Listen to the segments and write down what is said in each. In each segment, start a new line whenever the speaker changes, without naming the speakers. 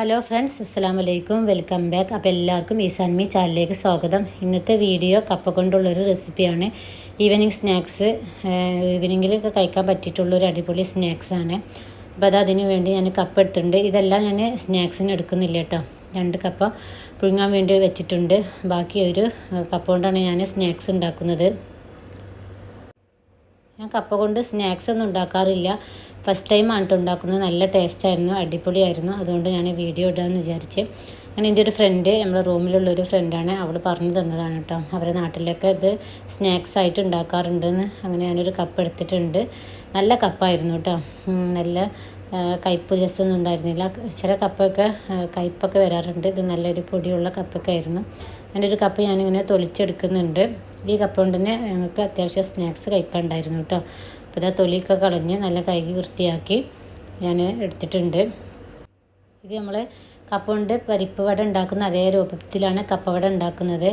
Hello friends അസ്സാം വലൈക്കും welcome back അപ്പോൾ എല്ലാവർക്കും ഈ സന്മി ചാനലിലേക്ക് സ്വാഗതം. ഇന്നത്തെ വീഡിയോ കപ്പ കൊണ്ടുള്ളൊരു റെസിപ്പിയാണ് ഈവനിങ് സ്നാക്സ് ഈവനിങ്ങിലൊക്കെ കഴിക്കാൻ പറ്റിയിട്ടുള്ളൊരു അടിപൊളി സ്നാക്സാണ് അപ്പോൾ അത് വേണ്ടി ഞാൻ കപ്പ് എടുത്തിട്ടുണ്ട്. ഇതെല്ലാം ഞാൻ സ്നാക്സിന് എടുക്കുന്നില്ല കേട്ടോ. രണ്ട് കപ്പ പുഴുങ്ങാൻ വേണ്ടി വെച്ചിട്ടുണ്ട്. ബാക്കി ഒരു കപ്പ കൊണ്ടാണ് ഞാൻ സ്നാക്സ് ഉണ്ടാക്കുന്നത്. ഞാൻ കപ്പ കൊണ്ട് സ്നാക്സ് ഒന്നും ഉണ്ടാക്കാറില്ല. ഫസ്റ്റ് ടൈം ആണിട്ട് ഉണ്ടാക്കുന്നത്. നല്ല ടേസ്റ്റായിരുന്നു അടിപൊളിയായിരുന്നു. അതുകൊണ്ട് ഞാൻ വീഡിയോ ഇടാമെന്ന് വിചാരിച്ച്. അങ്ങനെ എന്റെ ഒരു ഫ്രണ്ട് നമ്മുടെ റൂമിലുള്ള ഒരു ഫ്രണ്ടാണ് അവൾ പറഞ്ഞു തന്നതാണ് കേട്ടോ അവരുടെ നാട്ടിലൊക്കെ ഇത് സ്നാക്സ് ആയിട്ട് ഉണ്ടാക്കാറുണ്ടെന്ന്. അങ്ങനെ ഞാനൊരു കപ്പ് എടുത്തിട്ടുണ്ട്. നല്ല കപ്പായിരുന്നു കേട്ടോ നല്ല കയ്പ്പ് ജസ്റ്റൊന്നും ഉണ്ടായിരുന്നില്ല. ചില കപ്പൊക്കെ കയ്പ്പൊക്കെ വരാറുണ്ട്. ഇത് നല്ലൊരു പൊടിയുള്ള കപ്പൊക്കെ ആയിരുന്നു. അതിന്റെ ഒരു കപ്പ് ഞാനിങ്ങനെ തൊലിച്ചെടുക്കുന്നുണ്ട്. ഈ കപ്പ് കൊണ്ട് തന്നെ ഞങ്ങൾക്ക് അത്യാവശ്യം സ്നാക്സ് കഴിക്കാനുണ്ടായിരുന്നു കേട്ടോ. അപ്പോൾ ഇതാ തൊലിയൊക്കെ കളഞ്ഞ് നല്ല കൈകി വൃത്തിയാക്കി ഞാൻ എടുത്തിട്ടുണ്ട്. ഇത് നമ്മൾ കപ്പ കൊണ്ട് പരിപ്പ് വട ഉണ്ടാക്കുന്ന അതേ രൂപത്തിലാണ് കപ്പ വട ഉണ്ടാക്കുന്നത്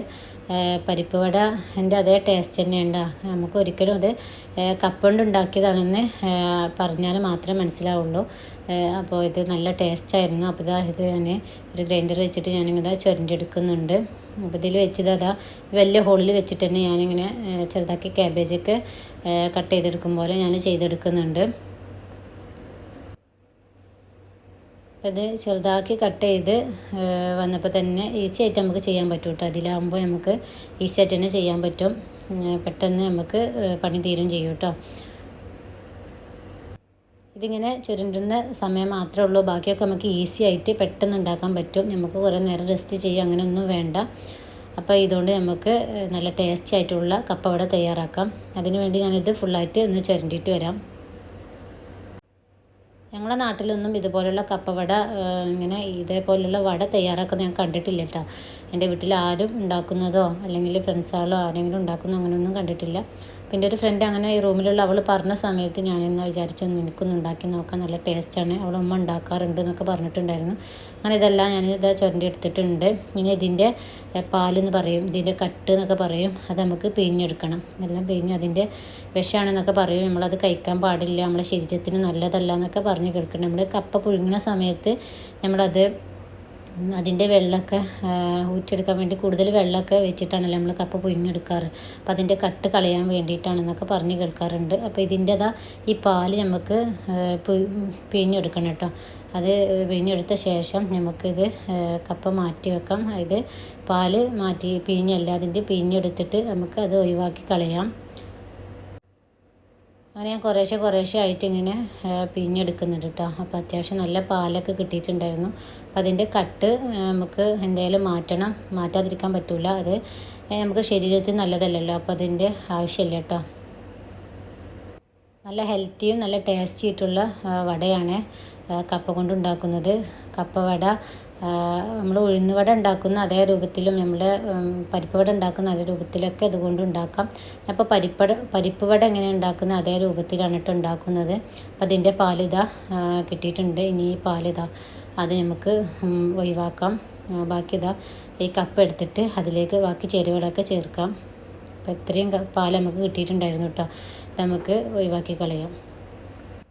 പരിപ്പ് വട എന്റെ അതേ ടേസ്റ്റ് തന്നെയുണ്ട്. നമുക്ക് ഒരിക്കലും അത് കപ്പ കൊണ്ട് ഉണ്ടാക്കിയതാണെന്ന് പറഞ്ഞാൽ മാത്രമേ മനസ്സിലാവുള്ളൂ. അപ്പോൾ ഇത് നല്ല ടേസ്റ്റായിരുന്നു അപ്പോൾ ഇതാ ഇത് ഞാൻ ഒരു ഗ്രൈൻഡർ വെച്ചിട്ട് ഞാനിങ്ങനെ ചൊരിഞ്ഞെടുക്കുന്നുണ്ട്. അപ്പോൾ ഇതിൽ വെച്ചത് അതാ വലിയ ഹോളിൽ വെച്ചിട്ട് തന്നെ ഞാനിങ്ങനെ ചെറുതാക്കി ക്യാബേജൊക്കെ കട്ട് ചെയ്തെടുക്കും പോലെ ഞാൻ ചെയ്തെടുക്കുന്നുണ്ട്. ഇത് ചെറുതാക്കി കട്ട് ചെയ്ത് വന്നപ്പോൾ തന്നെ ഈസി ആയിട്ട് നമുക്ക് ചെയ്യാൻ പറ്റും കേട്ടോ അതിലാകുമ്പോൾ നമുക്ക് ഈസി ആയിട്ട് തന്നെ ചെയ്യാൻ പറ്റും. പെട്ടെന്ന് നമുക്ക് പണി തീരും ചെയ്യും കേട്ടോ ഇതിങ്ങനെ ചുരുണ്ടുന്ന സമയം മാത്രമേ ഉള്ളൂ. ബാക്കിയൊക്കെ നമുക്ക് ഈസി ആയിട്ട് പെട്ടെന്ന് ഉണ്ടാക്കാൻ പറ്റും. നമുക്ക് കുറേ നേരം റെസ്റ്റ് ചെയ്യുക അങ്ങനെയൊന്നും വേണ്ട. അപ്പോൾ ഇതുകൊണ്ട് നമുക്ക് നല്ല ടേസ്റ്റി ആയിട്ടുള്ള കപ്പവട തയ്യാറാക്കാം. അതിനുവേണ്ടി ഞാനിത് ഫുള്ളായിട്ട് ഒന്ന് ചുരണ്ടിയിട്ട് വരാം. ഞങ്ങളുടെ നാട്ടിലൊന്നും ഇതുപോലുള്ള കപ്പവട ഇങ്ങനെ ഇതേപോലുള്ള വട തയ്യാറാക്കുന്നത് ഞാൻ കണ്ടിട്ടില്ല കേട്ടോ എന്റെ വീട്ടിൽ ആരും ഉണ്ടാക്കുന്നതോ അല്ലെങ്കിൽ ഫ്രണ്ട്സുകളോ ആരെങ്കിലും ഉണ്ടാക്കുന്നോ അങ്ങനെയൊന്നും കണ്ടിട്ടില്ല. പിന്നെ ഒരു ഫ്രണ്ട് അങ്ങനെ ഈ റൂമിലുള്ള അവൾ പറഞ്ഞ സമയത്ത് ഞാൻ എന്നാ വിചാരിച്ചു എനിക്കൊന്ന് ഉണ്ടാക്കി നോക്കാൻ നല്ല ടേസ്റ്റാണ് അവൾ ഉമ്മ ഉണ്ടാക്കാറുണ്ട് എന്നൊക്കെ പറഞ്ഞിട്ടുണ്ടായിരുന്നു. അങ്ങനെ ഇതെല്ലാം ഞാൻ ഇതാ ചുരണ്ടി എടുത്തിട്ടുണ്ട്. ഇനി ഇതിന്റെ പാലെന്ന് പറയും ഇതിന്റെ കട്ട് എന്നൊക്കെ പറയും. അത് നമുക്ക് പിഴിഞ്ഞെടുക്കണം. എല്ലാം പിഴിഞ്ഞ് അതിന്റെ വിഷമാണെന്നൊക്കെ പറയും. നമ്മളത് കഴിക്കാൻ പാടില്ല. നമ്മളെ ശരീരത്തിന് നല്ലതല്ല എന്നൊക്കെ പറഞ്ഞ് കേൾക്കണം നമ്മൾ കപ്പ പുഴുങ്ങുന്ന സമയത്ത് നമ്മളത് അതിന്റെ വെള്ളമൊക്കെ ഊറ്റിയെടുക്കാൻ വേണ്ടി കൂടുതൽ വെള്ളമൊക്കെ വെച്ചിട്ടാണല്ലോ നമ്മൾ കപ്പ പുഴുങ്ങിയെടുക്കാറ്. അപ്പോൾ അതിന്റെ കട്ട് കളയാൻ വേണ്ടിയിട്ടാണെന്നൊക്കെ പറഞ്ഞ് കേൾക്കാറുണ്ട്. അപ്പോൾ ഇതിന്റെതാ ഈ പാൽ നമുക്ക് പിഴിഞ്ഞെടുക്കണം കേട്ടോ. അത് പിഴിഞ്ഞെടുത്ത ശേഷം നമുക്കിത് കപ്പ മാറ്റി വെക്കാം. അതായത് പാൽ മാറ്റി പിഴിഞ്ഞല്ല അതിന്റെ പിഴിഞ്ഞെടുത്തിട്ട് നമുക്ക് അത് ഒഴിവാക്കി കളയാം. അങ്ങനെ ഞാൻ കുറേശ്ശെ കുറേശ്ശെ ആയിട്ട് ഇങ്ങനെ പിഴിഞ്ഞെടുക്കുന്നുണ്ട് കേട്ടോ അപ്പോൾ അത്യാവശ്യം നല്ല പാലൊക്കെ കിട്ടിയിട്ടുണ്ടായിരുന്നു. അപ്പോൾ അതിന്റെ കട്ട് നമുക്ക് എന്തായാലും മാറ്റണം. മാറ്റാതിരിക്കാൻ പറ്റില്ല അത് നമുക്ക് ശരീരത്തിന് നല്ലതല്ലല്ലോ. അപ്പോൾ അതിന്റെ ആവശ്യമില്ല കേട്ടോ നല്ല ഹെൽത്തിയും നല്ല ടേസ്റ്റി ആയിട്ടുള്ള വടയാണ് കപ്പ കൊണ്ടുണ്ടാക്കുന്നത്. കപ്പ വട നമ്മൾ ഉഴുന്ന് വട ഉണ്ടാക്കുന്ന അതേ രൂപത്തിലും നമ്മൾ പരിപ്പ് വട ഉണ്ടാക്കുന്ന അതേ രൂപത്തിലൊക്കെ അതുകൊണ്ട് ഉണ്ടാക്കാം. അപ്പോൾ പരിപ്പട പരിപ്പ് വട എങ്ങനെ ഉണ്ടാക്കുന്ന അതേ രൂപത്തിലാണ് കേട്ടോ ഉണ്ടാക്കുന്നത്. അപ്പം അതിന്റെ പാലിത കിട്ടിയിട്ടുണ്ട്. ഇനി ഈ പാലിത അത് നമുക്ക് ഒഴിവാക്കാം. ബാക്കി ഇതാ ഈ കപ്പ് എടുത്തിട്ട് അതിലേക്ക് ബാക്കി ചേരുവകളൊക്കെ ചേർക്കാം. അപ്പോൾ ഇത്രയും പാൽ നമുക്ക് കിട്ടിയിട്ടുണ്ടായിരുന്നു കേട്ടോ. നമുക്ക് ഒഴിവാക്കി കളയാം.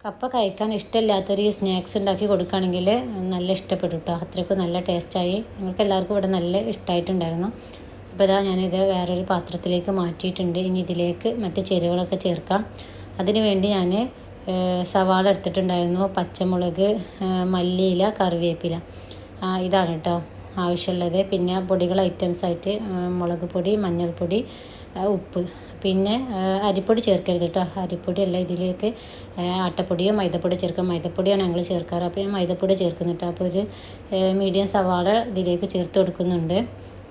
കപ്പ കഴിക്കാൻ ഇഷ്ടമില്ലാത്തൊരു ഈ സ്നാക്സ് ഉണ്ടാക്കി കൊടുക്കുകയാണെങ്കിൽ നല്ല ഇഷ്ടപ്പെട്ടു കേട്ടോ അത്രയ്ക്കും നല്ല ടേസ്റ്റായി. ഞങ്ങൾക്ക് എല്ലാവർക്കും ഇവിടെ നല്ല ഇഷ്ടമായിട്ടുണ്ടായിരുന്നു. അപ്പോൾ ഇതാ ഞാനിത് വേറൊരു പാത്രത്തിലേക്ക് മാറ്റിയിട്ടുണ്ട്. ഇനി ഇതിലേക്ക് മറ്റ് ചേരുവകളൊക്കെ ചേർക്കാം. അതിന് വേണ്ടി ഞാൻ സവാള എടുത്തിട്ടുണ്ടായിരുന്നു. പച്ചമുളക് മല്ലിയില കറിവേപ്പില. ഇതാണ് കേട്ടോ ആവശ്യമുള്ളത്. പിന്നെ പൊടികൾ ഐറ്റംസ് ആയിട്ട് മുളക് പൊടി മഞ്ഞൾപ്പൊടി ഉപ്പ്. പിന്നെ അരിപ്പൊടി ചേർക്കരുത് കേട്ടോ. അരിപ്പൊടിയല്ല ഇതിലേക്ക് ആട്ടപ്പൊടിയോ മൈദപ്പൊടി ചേർക്കാം. മൈദപ്പൊടിയാണ് ഞങ്ങൾ ചേർക്കാറ്. അപ്പോൾ ഞാൻ മൈദപ്പൊടി ചേർക്കുന്നുണ്ട് അപ്പോൾ ഒരു മീഡിയം സവാള ഇതിലേക്ക് ചേർത്ത് കൊടുക്കുന്നുണ്ട്.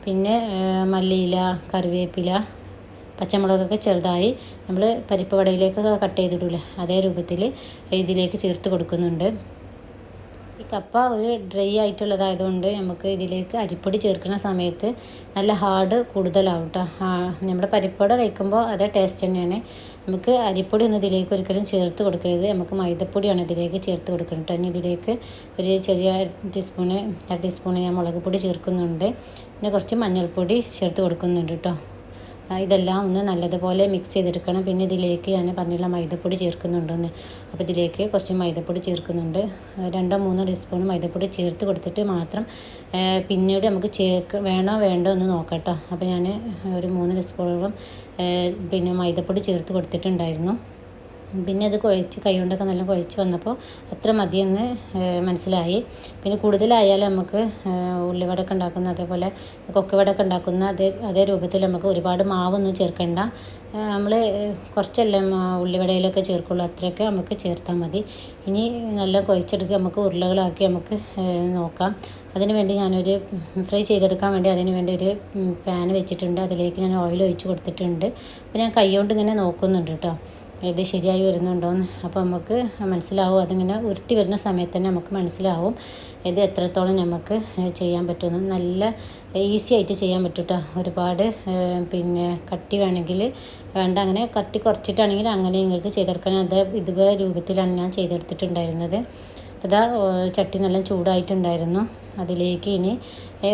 പിന്നെ മല്ലിയില കറിവേപ്പില പച്ചമുളകൊക്കെ ചെറുതായി നമ്മൾ പരിപ്പ് വടയിലേക്ക് കട്ട് ചെയ്തിടൂലേ അതേ രൂപത്തിൽ ഇതിലേക്ക് ചേർത്ത് കൊടുക്കുന്നുണ്ട്. കപ്പ ഒരു ഡ്രൈ ആയിട്ടുള്ളതായതുകൊണ്ട് നമുക്ക് ഇതിലേക്ക് അരിപ്പൊടി ചേർക്കുന്ന സമയത്ത് നല്ല ഹാർഡ് കൂടുതലാവും കേട്ടോ നമ്മുടെ പരിപ്പോട കഴിക്കുമ്പോൾ അതേ ടേസ്റ്റ് തന്നെയാണ്. നമുക്ക് അരിപ്പൊടി ഒന്നും ഇതിലേക്ക് ഒരിക്കലും ചേർത്ത് കൊടുക്കരുത്. നമുക്ക് മൈദപ്പൊടിയാണ് ഇതിലേക്ക് ചേർത്ത് കൊടുക്കുന്നത് കേട്ടോ ഇനി ഇതിലേക്ക് ഒരു ചെറിയ ടീസ്പൂണ് അര ടീസ്പൂണ് ഞാൻ മുളക് പൊടി ചേർക്കുന്നുണ്ട്. പിന്നെ കുറച്ച് മഞ്ഞൾപ്പൊടി ചേർത്ത് കൊടുക്കുന്നുണ്ട് കേട്ടോ ഇതെല്ലാം ഒന്ന് നല്ലതുപോലെ മിക്സ് ചെയ്തെടുക്കണം. പിന്നെ ഇതിലേക്ക് ഞാൻ പറഞ്ഞുള്ള മൈദപ്പൊടി ചേർക്കുന്നുണ്ടെന്ന്. അപ്പോൾ ഇതിലേക്ക് കുറച്ച് മൈദപ്പൊടി ചേർക്കുന്നുണ്ട്. രണ്ടോ മൂന്നോ ടീസ്പൂൺ മൈദപ്പൊടി ചേർത്ത് കൊടുത്തിട്ട് മാത്രം പിന്നീട് നമുക്ക് ചേർക്ക് വേണോ വേണ്ടോ എന്ന് നോക്കട്ടോ. അപ്പോൾ ഞാൻ ഒരു മൂന്ന് ടീസ്പൂണോളം പിന്നെ മൈദപ്പൊടി ചേർത്ത് കൊടുത്തിട്ടുണ്ടായിരുന്നു. പിന്നെ അത് കുഴച്ച് കൈ കൊണ്ടൊക്കെ നല്ല കുഴച്ച് വന്നപ്പോൾ അത്ര മതിയെന്ന് മനസ്സിലായി. പിന്നെ കൂടുതലായാൽ നമുക്ക് ഏഹ്, ഉള്ളിവടയൊക്കെ ഉണ്ടാക്കുന്ന അതേപോലെ കൊക്കുവടയൊക്കെ ഉണ്ടാക്കുന്ന അതേ അതേ രൂപത്തിൽ നമുക്ക് ഒരുപാട് മാവൊന്നും ചേർക്കേണ്ട. നമ്മൾ കുറച്ചല്ലേ ഉള്ളിവടയിലൊക്കെ ചേർക്കുള്ളൂ. അത്രയൊക്കെ നമുക്ക് ചേർത്താൽ മതി. ഇനി നല്ല കുഴച്ചെടുക്കുക നമുക്ക് ഉരുളകളാക്കി നമുക്ക് നോക്കാം. അതിന് വേണ്ടി ഞാനൊരു ഫ്രൈ ചെയ്തെടുക്കാൻ വേണ്ടി അതിന് വേണ്ടി ഒരു പാൻ വെച്ചിട്ടുണ്ട്. അതിലേക്ക് ഞാൻ ഓയിൽ ഒഴിച്ച് കൊടുത്തിട്ടുണ്ട്. അപ്പോൾ ഞാൻ കൈ കൊണ്ട് ഇങ്ങനെ നോക്കുന്നുണ്ട് കേട്ടോ. ഇത് ശരിയായി വരുന്നുണ്ടോയെന്ന് അപ്പോൾ നമുക്ക് മനസ്സിലാവും. അതിങ്ങനെ ഉരുട്ടി വരുന്ന സമയത്ത് തന്നെ നമുക്ക് മനസ്സിലാവും. ഇത് എത്രത്തോളം നമുക്ക് ചെയ്യാൻ പറ്റുമെന്ന്. നല്ല ഈസി ആയിട്ട് ചെയ്യാൻ പറ്റൂട്ടോ. ഒരുപാട് പിന്നെ കട്ടി വേണമെങ്കിൽ വേണ്ട അങ്ങനെ കട്ടി കുറച്ചിട്ടാണെങ്കിൽ അങ്ങനെ നിങ്ങൾക്ക് ചെയ്തെടുക്കാൻ അത് ഇതുപോലെ രൂപത്തിലാണ് ഞാൻ ചെയ്തെടുത്തിട്ടുണ്ടായിരുന്നത്. ഏഹ്, ചട്ടി നല്ല ചൂടായിട്ടുണ്ടായിരുന്നു. അതിലേക്ക് ഇനി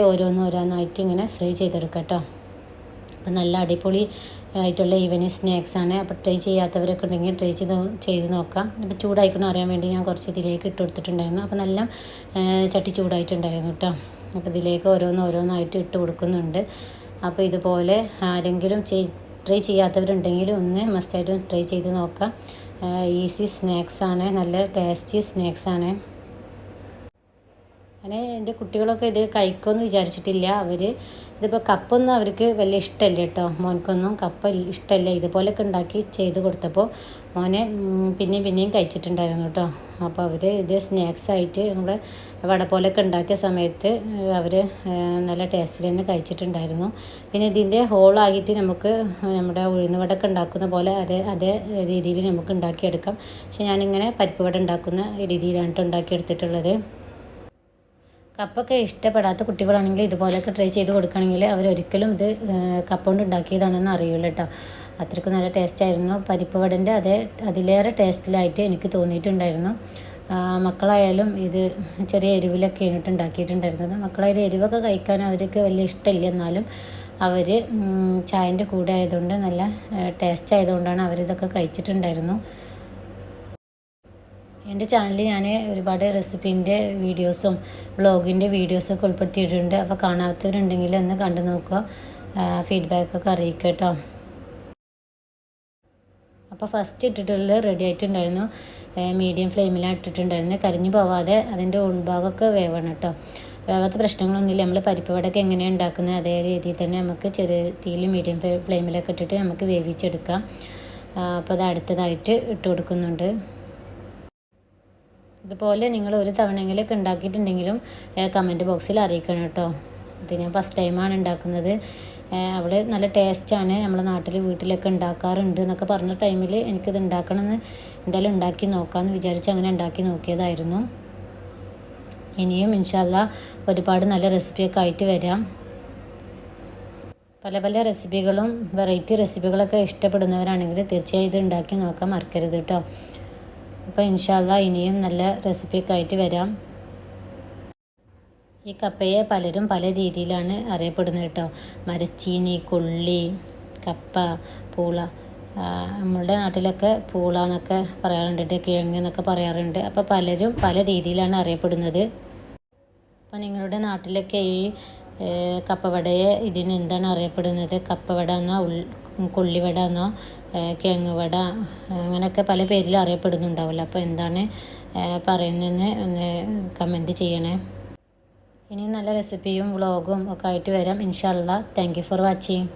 ഓരോന്നോരോന്നായിട്ട് ഇങ്ങനെ ഫ്രൈ ചെയ്തെടുക്കാം കേട്ടോ. അപ്പം നല്ല അടിപൊളി ആയിട്ടുള്ള ഈവനിങ് സ്നാക്സാണ്. അപ്പോൾ ട്രൈ ചെയ്യാത്തവരൊക്കെ ഉണ്ടെങ്കിൽ ട്രൈ ചെയ്ത് ചെയ്ത് നോക്കാം. അപ്പോൾ ചൂടായിക്കണം അറിയാൻ വേണ്ടി ഞാൻ കുറച്ച് ഇതിലേക്ക് ഇട്ട് കൊടുത്തിട്ടുണ്ടായിരുന്നു. അപ്പോൾ നല്ല ചട്ടി ചൂടായിട്ടുണ്ടായിരുന്നു കേട്ടോ. അപ്പോൾ ഇതിലേക്ക് ഓരോന്ന് ഓരോന്നായിട്ട് ഇട്ട് കൊടുക്കുന്നുണ്ട്. അപ്പോൾ ഇതുപോലെ ആരെങ്കിലും ട്രൈ ചെയ്യാത്തവരുണ്ടെങ്കിൽ ഒന്ന് മസ്റ്റായിട്ടും ട്രൈ ചെയ്ത് നോക്കാം. ഈസി സ്നാക്സാണ് നല്ല ടേസ്റ്റി സ്നാക്സാണ് അങ്ങനെ എന്റെ കുട്ടികളൊക്കെ ഇത് കഴിക്കുമെന്ന് വിചാരിച്ചിട്ടില്ല. അവർ ഇതിപ്പോൾ കപ്പൊന്നും അവർക്ക് വലിയ ഇഷ്ടമല്ല കേട്ടോ. മോനക്കൊന്നും കപ്പ ഇഷ്ടമല്ല ഇതുപോലെയൊക്കെ ഉണ്ടാക്കി ചെയ്ത് കൊടുത്തപ്പോൾ മോനെ പിന്നെയും പിന്നെയും കഴിച്ചിട്ടുണ്ടായിരുന്നു കേട്ടോ. അപ്പോൾ അവർ ഇത് സ്നാക്സ് ആയിട്ട് നമ്മുടെ വട പോലൊക്കെ ഉണ്ടാക്കിയ സമയത്ത് അവർ നല്ല ടേസ്റ്റിൽ തന്നെ കഴിച്ചിട്ടുണ്ടായിരുന്നു. പിന്നെ ഇതിന്റെ ഹോളാക്കിയിട്ട് നമുക്ക് നമ്മുടെ ഉഴുന്ന് വടക്കെ ഉണ്ടാക്കുന്ന പോലെ അതേ അതേ രീതിയിൽ നമുക്ക് ഉണ്ടാക്കിയെടുക്കാം. പക്ഷെ ഞാനിങ്ങനെ പരിപ്പ് വട ഉണ്ടാക്കുന്ന രീതിയിലാണ് കേട്ടോ ഉണ്ടാക്കിയെടുത്തിട്ടുള്ളത്. കപ്പൊക്കെ ഇഷ്ടപ്പെടാത്ത കുട്ടികളാണെങ്കിൽ ഇതുപോലെയൊക്കെ ട്രൈ ചെയ്ത് കൊടുക്കുകയാണെങ്കിൽ അവരൊരിക്കലും ഇത് കപ്പ കൊണ്ട് ഉണ്ടാക്കിയതാണെന്ന് അറിയില്ല കേട്ടോ. അത്രയ്ക്കും നല്ല ടേസ്റ്റ് ആയിരുന്നു. പരിപ്പ് വടന്റെ അതേ അതിലേറെ ടേസ്റ്റിലായിട്ട് എനിക്ക് തോന്നിയിട്ടുണ്ടായിരുന്നു. മക്കളായാലും ഇത് ചെറിയ എരിവിലൊക്കെ ഇട്ട് ഉണ്ടാക്കിയിട്ടുണ്ടായിരുന്നത്. മക്കളായാലും എരിവൊക്കെ കഴിക്കാൻ അവർക്ക് വലിയ ഇഷ്ടമില്ല. എന്നാലും അവർ ചായന്റെ കൂടെ ആയതുകൊണ്ട് നല്ല ടേസ്റ്റ് ആയതുകൊണ്ടാണ് അവരിതൊക്കെ കഴിച്ചിട്ടുണ്ടായിരുന്നു. എന്റെ ചാനലിൽ ഞാൻ ഒരുപാട് റെസിപ്പീന്റെ വീഡിയോസും വ്ളോഗിന്റെ വീഡിയോസൊക്കെ ഉൾപ്പെടുത്തിയിട്ടുണ്ട്. അപ്പോൾ കാണാത്തവരുണ്ടെങ്കിൽ ഒന്ന് കണ്ടു നോക്കുക. ഫീഡ്ബാക്കൊക്കെ അറിയിക്കുക കേട്ടോ അപ്പോൾ ഫസ്റ്റ് ഇട്ടിട്ടുള്ളത് റെഡി ആയിട്ടുണ്ടായിരുന്നു. മീഡിയം ഫ്ലെയിമിലാണ് ഇട്ടിട്ടുണ്ടായിരുന്നത്. കരിഞ്ഞു പോവാതെ അതിന്റെ ഉൾഭാഗമൊക്കെ വേവണം കേട്ടോ. വേവാത്ത പ്രശ്നങ്ങളൊന്നുമില്ല. നമ്മൾ പരിപ്പ് വടയൊക്കെ എങ്ങനെയാണ് ഉണ്ടാക്കുന്നത് അതേ രീതിയിൽ തന്നെ നമുക്ക് ചെറിയ തീയിൽ മീഡിയം ഫ്ലെയിമിലൊക്കെ ഇട്ടിട്ട് നമുക്ക് വേവിച്ചെടുക്കാം. അപ്പോൾ അത് അടുത്തതായിട്ട് ഇട്ട് കൊടുക്കുന്നുണ്ട്. ഇതുപോലെ നിങ്ങൾ ഒരു തവണയെങ്കിലൊക്കെ ഉണ്ടാക്കിയിട്ടുണ്ടെങ്കിലും കമന്റ് ബോക്സിൽ അറിയിക്കണം കേട്ടോ. ഇത് ഞാൻ ഫസ്റ്റ് ടൈമാണ് ഉണ്ടാക്കുന്നത്. അവിടെ നല്ല ടേസ്റ്റാണ് നമ്മളെ നാട്ടിൽ വീട്ടിലൊക്കെ ഉണ്ടാക്കാറുണ്ട് എന്നൊക്കെ പറഞ്ഞ ടൈമിൽ എനിക്കിത് ഉണ്ടാക്കണമെന്ന് എന്തായാലും ഉണ്ടാക്കി നോക്കാമെന്ന് വിചാരിച്ച് അങ്ങനെ ഉണ്ടാക്കി നോക്കിയതായിരുന്നു. ഇനിയും ഇൻഷാല്ല ഒരുപാട് നല്ല റെസിപ്പിയൊക്കെ ആയിട്ട് വരാം. പല പല റെസിപ്പികളും വെറൈറ്റി റെസിപ്പികളൊക്കെ ഇഷ്ടപ്പെടുന്നവരാണെങ്കിൽ തീർച്ചയായും ഇത് ഉണ്ടാക്കി നോക്കാൻ മറക്കരുത് കേട്ടോ. അപ്പോൾ ഇൻഷാല്ല ഇനിയും നല്ല റെസിപ്പിയൊക്കെ ആയിട്ട് വരാം. ഈ കപ്പയെ പലരും പല രീതിയിലാണ് അറിയപ്പെടുന്നത് കേട്ടോ. മരച്ചീനി കൊള്ളി കപ്പ പൂള. നമ്മളുടെ നാട്ടിലൊക്കെ പൂള എന്നൊക്കെ പറയാറുണ്ട്. കിഴങ്ങ് എന്നൊക്കെ പറയാറുണ്ട്. അപ്പോൾ പലരും പല രീതിയിലാണ് അറിയപ്പെടുന്നത്. അപ്പോൾ നിങ്ങളുടെ നാട്ടിലൊക്കെ ഈ കപ്പവടയെ ഇതിന് എന്താണ് അറിയപ്പെടുന്നത്? കപ്പവട എന്നാൽ ഉൾ കൊള്ളിവട എന്നോ കിഴങ്ങുവട കിഴങ്ങ് വട അങ്ങനെയൊക്കെ പല പേരിൽ അറിയപ്പെടുന്നുണ്ടാവുമല്ലോ. അപ്പോൾ എന്താണ് പറയുന്നതെന്ന് ഒന്ന് കമന്റ് ചെയ്യണേ. ഇനി നല്ല റെസിപ്പിയും വ്ളോഗും ഒക്കെ ആയിട്ട് വരാം. ഇൻഷാല്ല താങ്ക് യു ഫോർ വാച്ചിങ്